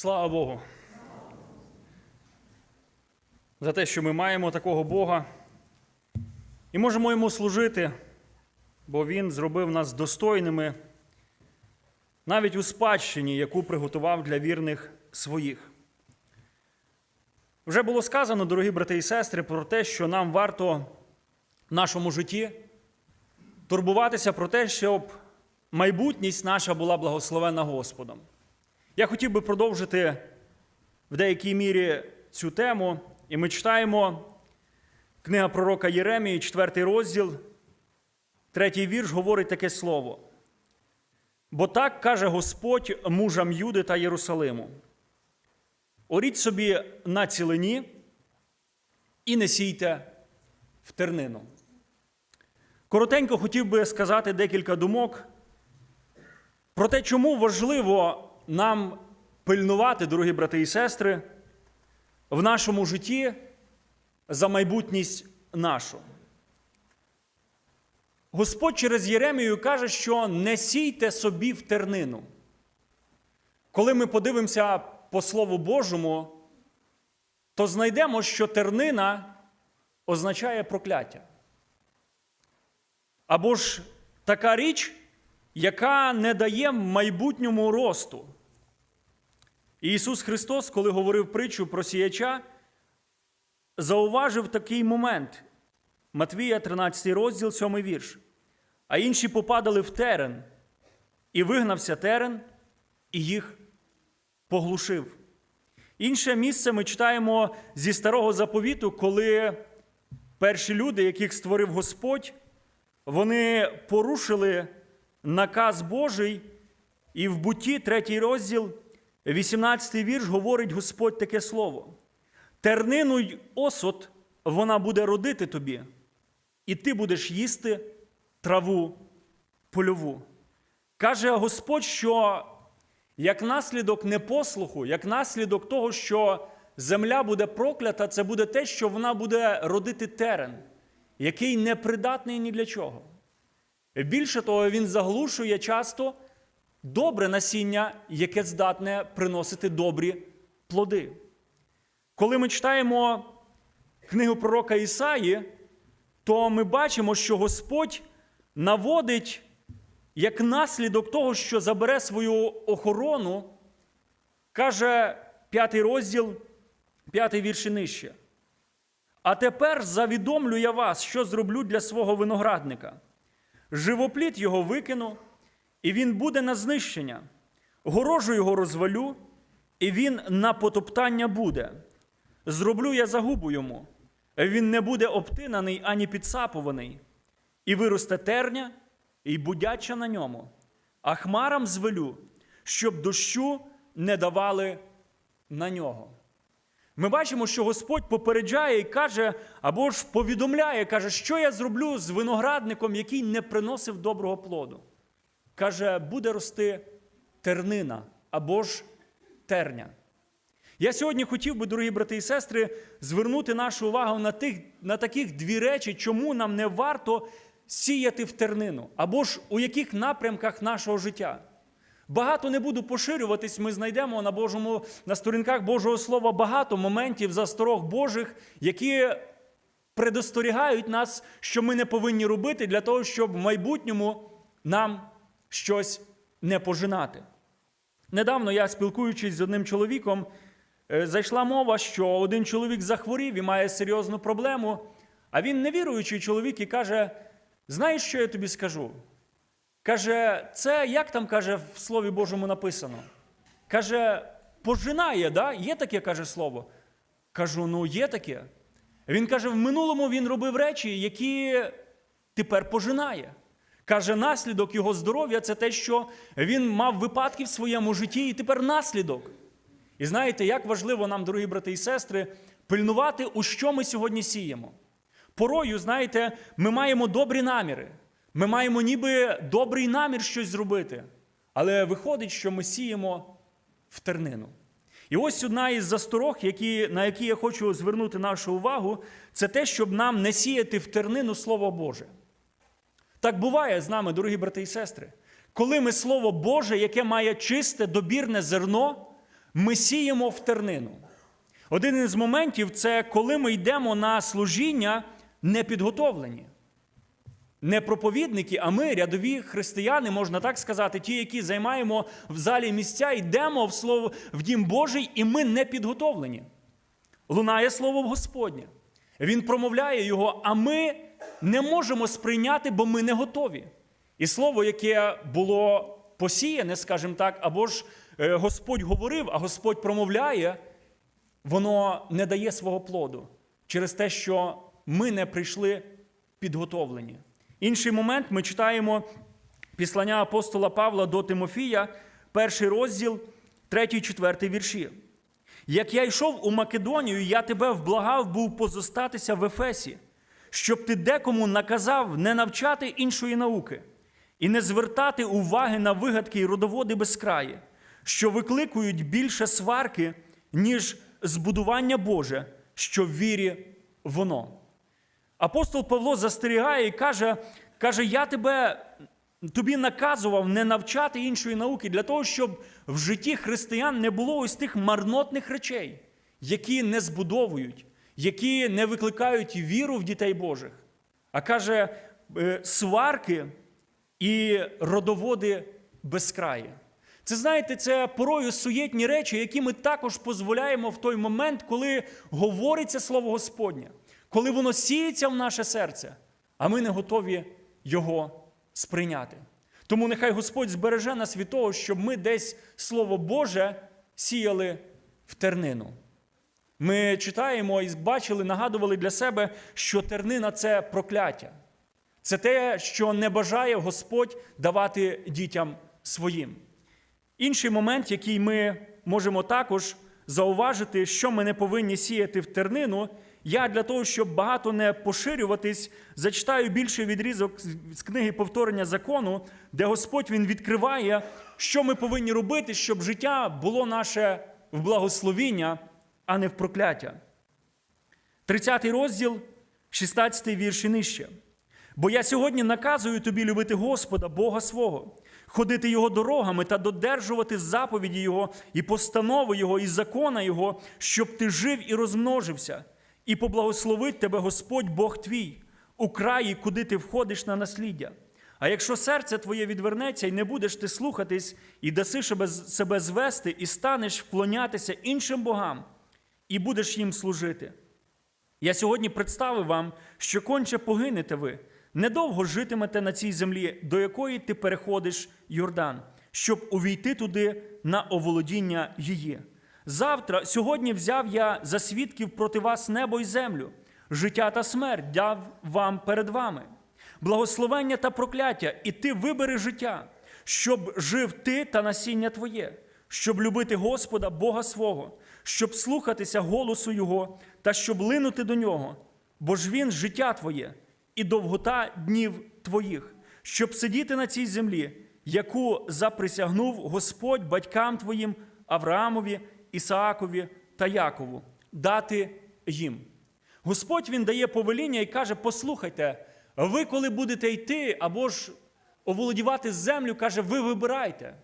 Слава Богу. За те, що ми маємо такого Бога і можемо йому служити, бо Він зробив нас достойними навіть у спадщині, яку приготував для вірних своїх. Вже було сказано, дорогі брати і сестри, про те, що нам варто в нашому житті турбуватися про те, щоб майбутність наша була благословена Господом. Я хотів би продовжити в деякій мірі цю тему, і ми читаємо книга пророка Єремії, 4 розділ, третій вірш говорить таке слово. Бо так каже Господь мужам Юди та Єрусалиму: оріть собі на цілині і не сійте в тернину. Коротенько хотів би сказати декілька думок про те, чому важливо нам пильнувати, дорогі брати і сестри, в нашому житті за майбутність нашу. Господь через Єремію каже, що не сійте собі в тернину. Коли ми подивимося по Слову Божому, то знайдемо, що тернина означає прокляття. Або ж така річ, яка не дає майбутньому росту. Ісус Христос, коли говорив притчу про сіяча, зауважив такий момент. Матвія, 13 розділ, 7 вірш. А інші попадали в терен, і вигнався терен, і їх поглушив. Інше місце ми читаємо зі старого заповіту, коли перші люди, яких створив Господь, вони порушили наказ Божий, і в буті, третій розділ, 18 вірш, говорить Господь таке слово: Тернину й осот вона буде родити тобі, і ти будеш їсти траву польову. Каже Господь, що як наслідок непослуху, як наслідок того, що земля буде проклята, це буде те, що вона буде родити терен, який не придатний ні для чого. Більше того, він заглушує часто добре насіння, яке здатне приносити добрі плоди. Коли ми читаємо книгу пророка Ісаї, то ми бачимо, що Господь наводить як наслідок того, що забере свою охорону, каже п'ятий розділ, п'ятий вірш і нижче. А тепер завідомлю я вас, що зроблю для свого виноградника. Живопліт його викину, і він буде на знищення. Горожу його розвалю, і він на потоптання буде. Зроблю я загубу йому. Він не буде обтинаний ані підсапуваний, і виросте терня, і будяча на ньому, а хмарам звелю, щоб дощу не давали на нього. Ми бачимо, що Господь попереджає і каже, або ж повідомляє, каже, що я зроблю з виноградником, який не приносив доброго плоду. Каже, буде рости тернина або ж терня. Я сьогодні хотів би, дорогі брати і сестри, звернути нашу увагу на тих, на таких дві речі, чому нам не варто сіяти в тернину, або ж у яких напрямках нашого життя. Багато не буду поширюватись, ми знайдемо на Божому, на сторінках Божого Слова багато моментів засторог Божих, які предостерігають нас, що ми не повинні робити для того, щоб в майбутньому нам щось не пожинати. Недавно я, спілкуючись з одним чоловіком, е, зайшла мова, що один чоловік захворів і має серйозну проблему, а він невіруючий чоловік і каже: Знаєш, що я тобі скажу? Каже, це як там каже в Слові Божому написано? Каже, пожинає, да? є таке каже слово. Кажу, ну є таке. Він каже, в минулому він робив речі, які тепер пожинає. Каже, наслідок його здоров'я це те, що він мав випадки в своєму житті, і тепер наслідок. І знаєте, як важливо нам, дорогі брати і сестри, пильнувати, у що ми сьогодні сіємо. Порою, знаєте, ми маємо добрі наміри. Ми маємо ніби добрий намір щось зробити, але виходить, що ми сіємо в тернину. І ось одна із засторог, які, на які я хочу звернути нашу увагу, це те, щоб нам не сіяти в тернину Слово Боже. Так буває з нами, дорогі брати і сестри, коли ми Слово Боже, яке має чисте, добірне зерно, ми сіємо в тернину. Один із моментів це коли ми йдемо на служіння непідготовлені. Не проповідники, а ми, рядові християни, можна так сказати, ті, які займаємо в залі місця, йдемо в слово в дім Божий, і ми не підготовлені. Лунає слово Господнє. Він промовляє його, а ми не можемо сприйняти, бо ми не готові. І слово, яке було посіяне, скажімо так, або ж е, Господь говорив, а Господь промовляє, воно не дає свого плоду через те, що ми не прийшли підготовлені. Інший момент ми читаємо післання апостола Павла до Тимофія, перший розділ, третій, четвертий вірші. Як я йшов у Македонію, я тебе вблагав був позостатися в Ефесі, щоб ти декому наказав не навчати іншої науки і не звертати уваги на вигадки і родоводи безкраї, що викликують більше сварки, ніж збудування Боже, що в вірі воно. Апостол Павло застерігає і каже, каже: Я тебе тобі наказував не навчати іншої науки для того, щоб в житті християн не було ось тих марнотних речей, які не збудовують, які не викликають віру в дітей Божих. А каже, е, сварки і родоводи безкраї. Це знаєте, це порою суєтні речі, які ми також дозволяємо в той момент, коли говориться Слово Господнє, коли воно сіється в наше серце, а ми не готові його сприйняти. Тому нехай Господь збереже нас від того, щоб ми десь Слово Боже сіяли в тернину. Ми читаємо і бачили, нагадували для себе, що тернина це прокляття. Це те, що не бажає Господь давати дітям своїм. Інший момент, який ми можемо також зауважити, що ми не повинні сіяти в тернину, я для того, щоб багато не поширюватись, зачитаю більший відрізок з книги повторення закону, де Господь він відкриває, що ми повинні робити, щоб життя було наше в благословіння, а не в прокляття. 30 розділ, 16 вірш і нижче. Бо я сьогодні наказую тобі любити Господа, Бога свого, ходити Його дорогами та додержувати заповіді Його і постанови Його, і закона Його, щоб ти жив і розмножився, і поблагословить тебе Господь Бог твій, у краї, куди ти входиш на насліддя. А якщо серце твоє відвернеться, і не будеш ти слухатись, і даси себе звести, і станеш вклонятися іншим богам, і будеш їм служити. Я сьогодні представив вам, що конче погинете ви, недовго житимете на цій землі, до якої ти переходиш Йордан, щоб увійти туди на оволодіння її. Завтра, сьогодні взяв я за свідків проти вас небо й землю, життя та смерть дав вам перед вами, благословення та прокляття, і ти вибери життя, щоб жив ти та насіння твоє, щоб любити Господа, Бога свого, щоб слухатися голосу Його та щоб линути до нього, бо ж Він життя твоє і довгота днів твоїх, щоб сидіти на цій землі, яку заприсягнув Господь батькам твоїм Авраамові, Ісаакові та Якову, дати їм. Господь Він дає повеління і каже: послухайте, ви, коли будете йти або ж оволодівати землю, каже, ви вибирайте,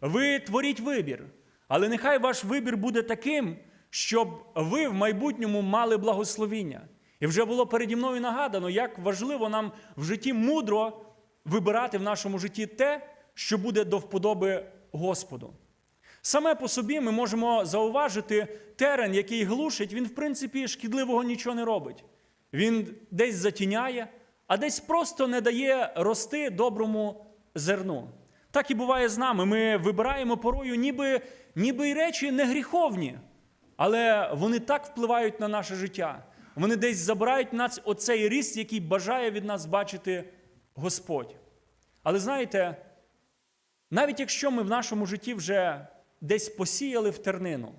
ви творіть вибір. Але нехай ваш вибір буде таким, щоб ви в майбутньому мали благословіння. І вже було переді мною нагадано, як важливо нам в житті мудро вибирати в нашому житті те, що буде до вподоби Господу. Саме по собі ми можемо зауважити терен, який глушить, він, в принципі, шкідливого нічого не робить. Він десь затіняє, а десь просто не дає рости доброму зерну. Так і буває з нами. Ми вибираємо порою, ніби, ніби й речі не гріховні, але вони так впливають на наше життя. Вони десь забирають нас оцей ріст, який бажає від нас бачити Господь. Але знаєте, навіть якщо ми в нашому житті вже десь посіяли в тернину,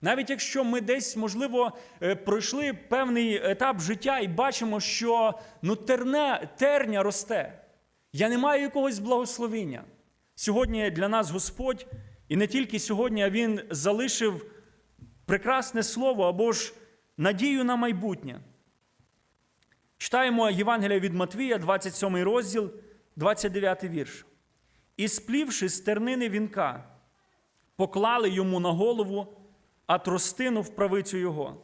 навіть якщо ми десь, можливо, е, пройшли певний етап життя і бачимо, що ну, терне, терня росте, я не маю якогось благословіння. Сьогодні для нас Господь, і не тільки сьогодні, а Він залишив прекрасне слово або ж надію на майбутнє. Читаємо Євангелія від Матвія, 27 розділ, 29 вірш. І сплівши з тернини вінка, поклали йому на голову, а тростину в правицю його.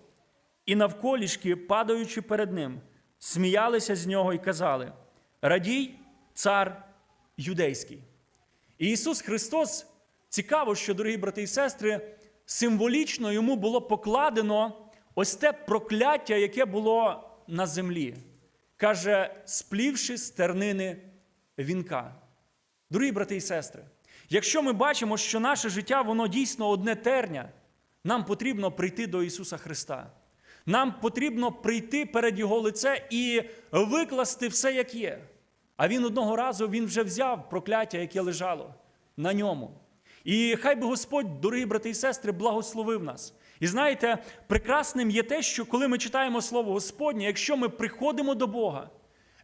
І навколішки, падаючи перед ним, сміялися з нього і казали: Радій, цар юдейський. І Ісус Христос, цікаво, що, дорогі брати і сестри, символічно йому було покладено ось те прокляття, яке було на землі. Каже, сплівши стернини вінка. Дорогі брати і сестри, якщо ми бачимо, що наше життя, воно дійсно одне терня, нам потрібно прийти до Ісуса Христа. Нам потрібно прийти перед Його лице і викласти все, як є. А він одного разу він вже взяв прокляття, яке лежало на ньому. І хай би Господь, дорогі брати і сестри, благословив нас. І знаєте, прекрасним є те, що коли ми читаємо Слово Господнє, якщо ми приходимо до Бога,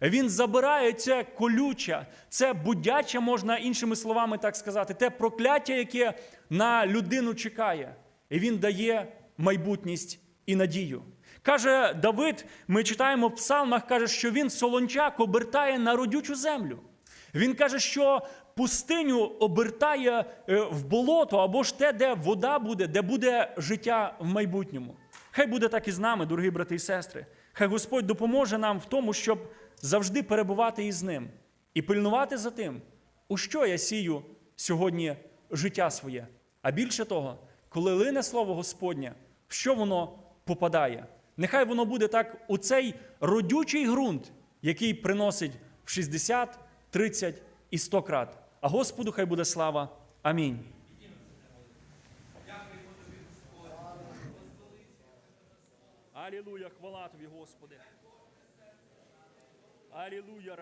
Він забирає це колюче, це будяче, можна іншими словами так сказати, те прокляття, яке на людину чекає. І він дає майбутність і надію. Каже Давид, ми читаємо в псалмах, каже, що він солончак обертає на родючу землю. Він каже, що пустиню обертає е, в болото або ж те, де вода буде, де буде життя в майбутньому. Хай буде так і з нами, дорогі брати і сестри. Хай Господь допоможе нам в тому, щоб завжди перебувати із ним і пильнувати за тим, у що я сію сьогодні життя своє. А більше того, коли лине слово Господнє, в що воно попадає? Нехай воно буде так у цей родючий ґрунт, який приносить в 60, 30 і 100 крат. А Господу хай буде слава. Амінь. Алілуя, хвала тобі, Господи. Алілуя.